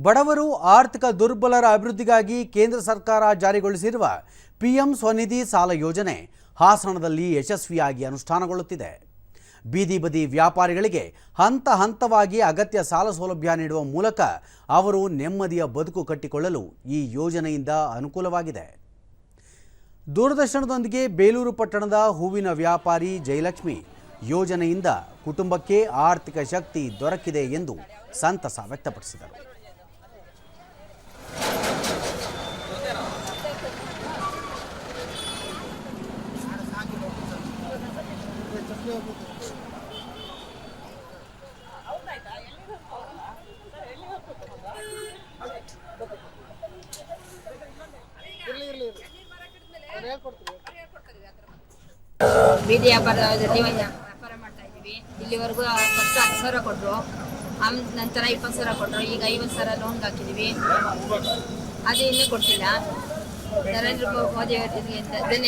ಬಡವರು ಆರ್ಥಿಕ ದುರ್ಬಲರ ಅಭಿವೃದ್ಧಿಗಾಗಿ ಕೇಂದ್ರ ಸರ್ಕಾರ ಜಾರಿಗೊಳಿಸಿರುವ ಪಿಎಂ ಸ್ವನಿಧಿ ಸಾಲ ಯೋಜನೆ ಹಾಸನದಲ್ಲಿ ಯಶಸ್ವಿಯಾಗಿ ಅನುಷ್ಠಾನಗೊಳ್ಳುತ್ತಿದೆ. ಬೀದಿ ಬದಿ ವ್ಯಾಪಾರಿಗಳಿಗೆ ಹಂತ ಹಂತವಾಗಿ ಅಗತ್ಯ ಸಾಲ ಸೌಲಭ್ಯ ನೀಡುವ ಮೂಲಕ ಅವರು ನೆಮ್ಮದಿಯ ಬದುಕು ಕಟ್ಟಿಕೊಳ್ಳಲು ಈ ಯೋಜನೆಯಿಂದ ಅನುಕೂಲವಾಗಿದೆ. ದೂರದರ್ಶನದೊಂದಿಗೆ ಬೇಲೂರು ಪಟ್ಟಣದ ಹೂವಿನ ವ್ಯಾಪಾರಿ ಜಯಲಕ್ಷ್ಮಿ ಯೋಜನೆಯಿಂದ ಕುಟುಂಬಕ್ಕೆ ಆರ್ಥಿಕ ಶಕ್ತಿ ದೊರಕಿದೆ ಎಂದು ಸಂತಸ ವ್ಯಕ್ತಪಡಿಸಿದರು. ಬೀದಿ ವ್ಯಾಪಾರದಲ್ಲಿ ವ್ಯಾಪಾರ ಮಾಡ್ತಾ ಇದ್ದೀವಿ. ಇಲ್ಲಿವರೆಗೂ ಫಸ್ಟ್ ಹತ್ತು ಸಾವಿರ ಕೊಟ್ಟರು ಆಮ್ ನಂತರ ಇಪ್ಪತ್ತು ಸಾವಿರ ಕೊಟ್ಟರು ಈಗ ಐವತ್ತು ಸಾವಿರ ಲೋನ್ಗೆ ಹಾಕಿದೀವಿ. ಅದು ಇನ್ನೂ ಕೊಟ್ಟಿಲ್ಲ ನರೇಂದ್ರ ಮೋದಿ ಅವರಿಗೆ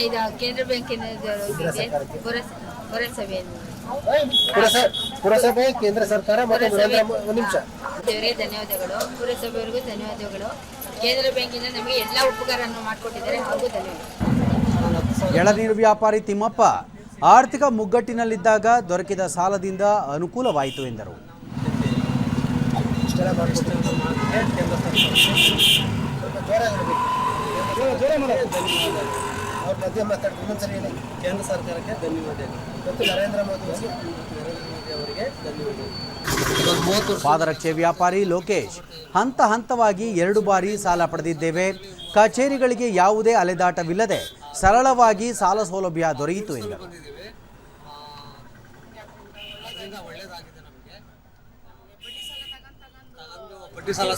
ಇದು ಕೇಂದ್ರ ಬ್ಯಾಂಕಿನ ಪುರಸಭೆಯನ್ನು ಪುರಸ- ಪುರಸಭೆ ಕೇಂದ್ರ ಸರ್ಕಾರ ಮತ್ತು ನರೇಂದ್ರ ಒಂದು ನಿಮಿಷ. ದೇವರೇ ಧನ್ಯವಾದಗಳು. ಪುರಸಭೆಯವರಿಗೂ ಧನ್ಯವಾದಗಳು. ಕೇಂದ್ರ ಬ್ಯಾಂಕಿಂದ ನಮಗೆ ಎಲ್ಲ ಉಪಕಾರವನ್ನು ಮಾಡಿಕೊಟ್ಟಿದ್ದಾರೆ. ಅವ್ರಿಗೂ ಧನ್ಯವಾದ ಎಳನೀರು ವ್ಯಾಪಾರಿ ತಿಮ್ಮಪ್ಪ ಆರ್ಥಿಕ ಮುಗ್ಗಟ್ಟಿನಲ್ಲಿದ್ದಾಗ ದೊರಕಿದ ಸಾಲದಿಂದ ಅನುಕೂಲವಾಯಿತು ಎಂದರು. ಜೋರ- ಜೋರ ಮಾತಾಡಿ. ಅವ್ರ ಮಧ್ಯೆ ಮಾತಾಡಿ ಇನ್ನೊಂದ್ಸರಿ ಹೇಳಿ. ಕೇಂದ್ರ ಸರ್ಕಾರಕ್ಕೆ ಧನ್ಯವಾದಗಳು ಮತ್ತು ನರೇಂದ್ರ ಮೋದಿ ಅವರು ನರೇಂದ್ರ ಮೋದಿ ಅವರಿಗೆ ಧನ್ಯವಾದಗಳು ಪಾದರಕ್ಷೆ ವ್ಯಾಪಾರಿ ಲೋಕೇಶ್ ಹಂತ ಹಂತವಾಗಿ ಎರಡು ಬಾರಿ ಸಾಲ ಪಡೆದಿದ್ದೇವೆ. ಕಚೇರಿಗಳಿಗೆ ಯಾವುದೇ ಅಲೆದಾಟವಿಲ್ಲದೆ ಸರಳವಾಗಿ ಸಾಲ ಸೌಲಭ್ಯ ದೊರೆಯಿತು ಎಂದರು. ಬಡ್ಡಿ ಸಾಲ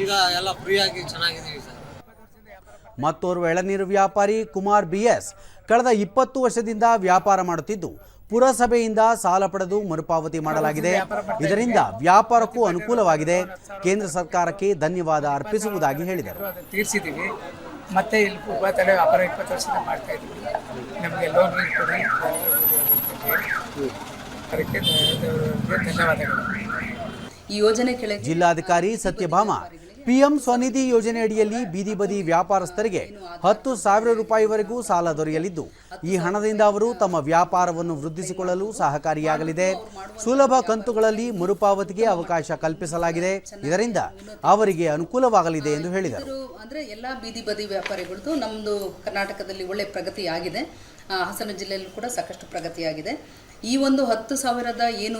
ಈಗ ಎಲ್ಲ ಫ್ರೀಯಾಗಿ ಚೆನ್ನಾಗಿದ್ದೀವಿ ಸರ್ ಮತ್ತೋರ್ವ ಎಳನೀರು ವ್ಯಾಪಾರಿ ಕುಮಾರ್ ಬಿಎಸ್ ಕಳೆದ ಇಪ್ಪತ್ತು ವರ್ಷದಿಂದ ವ್ಯಾಪಾರ ಮಾಡುತ್ತಿದ್ದು ಪುರಸಭೆಯಿಂದ ಸಾಲ ಪಡೆದು ಮರುಪಾವತಿ ಮಾಡಲಾಗಿದೆ. ಇದರಿಂದ ವ್ಯಾಪಾರಕ್ಕೂ ಅನುಕೂಲವಾಗಿದೆ. ಕೇಂದ್ರ ಸರ್ಕಾರಕ್ಕೆ ಧನ್ಯವಾದ ಅರ್ಪಿಸುವುದಾಗಿ ಹೇಳಿದರು. ತೀರಿಸಿದ್ದೀವಿ. ಮತ್ತೆ ಇಲ್ಲಿ ಉಪತಲೆ ವ್ಯಾಪಾರ ಇಪ್ಪತ್ತು ವರ್ಷದ ಮಾಡ್ತಾ ಇದ್ದೀವಿ. ನಮಗೆ ಲೋನ್ ಕೊಡಿ. ಅದಕ್ಕೆ ಧನ್ಯವಾದಗಳು. ಈ ಯೋಜನೆ ಕೆಳಗೆ ಜಿಲ್ಲಾಧಿಕಾರಿ ಸತ್ಯಭಾಮ ಪಿಎಂ ಸ್ವನಿಧಿ ಯೋಜನೆ ಅಡಿಯಲ್ಲಿ ಬೀದಿ ಬದಿ ವ್ಯಾಪಾರಸ್ಥರಿಗೆ ಹತ್ತು ಸಾವಿರ ರೂಪಾಯಿವರೆಗೂ ಸಾಲ ದೊರೆಯಲಿದ್ದು, ಈ ಹಣದಿಂದ ಅವರು ತಮ್ಮ ವ್ಯಾಪಾರವನ್ನು ವೃದ್ಧಿಸಿಕೊಳ್ಳಲು ಸಹಕಾರಿಯಾಗಲಿದೆ. ಸುಲಭ ಕಂತುಗಳಲ್ಲಿ ಮರುಪಾವತಿಗೆ ಅವಕಾಶ ಕಲ್ಪಿಸಲಾಗಿದೆ. ಇದರಿಂದ ಅವರಿಗೆ ಅನುಕೂಲವಾಗಲಿದೆ ಎಂದು ಹೇಳಿದರು. ಅಂದರೆ ಎಲ್ಲ ಬೀದಿ ಬದಿ ವ್ಯಾಪಾರಿಗಳದ್ದು ನಮ್ಮದು ಕರ್ನಾಟಕದಲ್ಲಿ ಒಳ್ಳೆ ಪ್ರಗತಿ ಆಗಿದೆ. ಹಾಸನ ಜಿಲ್ಲೆಯಲ್ಲೂ ಕೂಡ ಸಾಕಷ್ಟು ಪ್ರಗತಿಯಾಗಿದೆ ಈ ಒಂದು ಹತ್ತು ಸಾವಿರದ ಏನು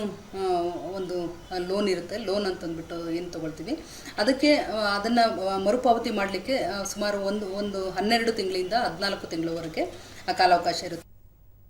ಒಂದು ಲೋನ್ ಇರುತ್ತೆ, ಲೋನ್ ಅಂತಂದ್ಬಿಟ್ಟು ಏನು ತಗೊಳ್ತೀವಿ? ಅದಕ್ಕೆ ಅದನ್ನ ಮರುಪಾವತಿ ಮಾಡಲಿಕ್ಕೆ ಸುಮಾರು ಒಂದು ಒಂದು ಹನ್ನೆರಡು ತಿಂಗಳಿಂದ ಹದಿನಾಲ್ಕು ತಿಂಗಳವರೆಗೆ ಕಾಲಾವಕಾಶ ಇರುತ್ತೆ.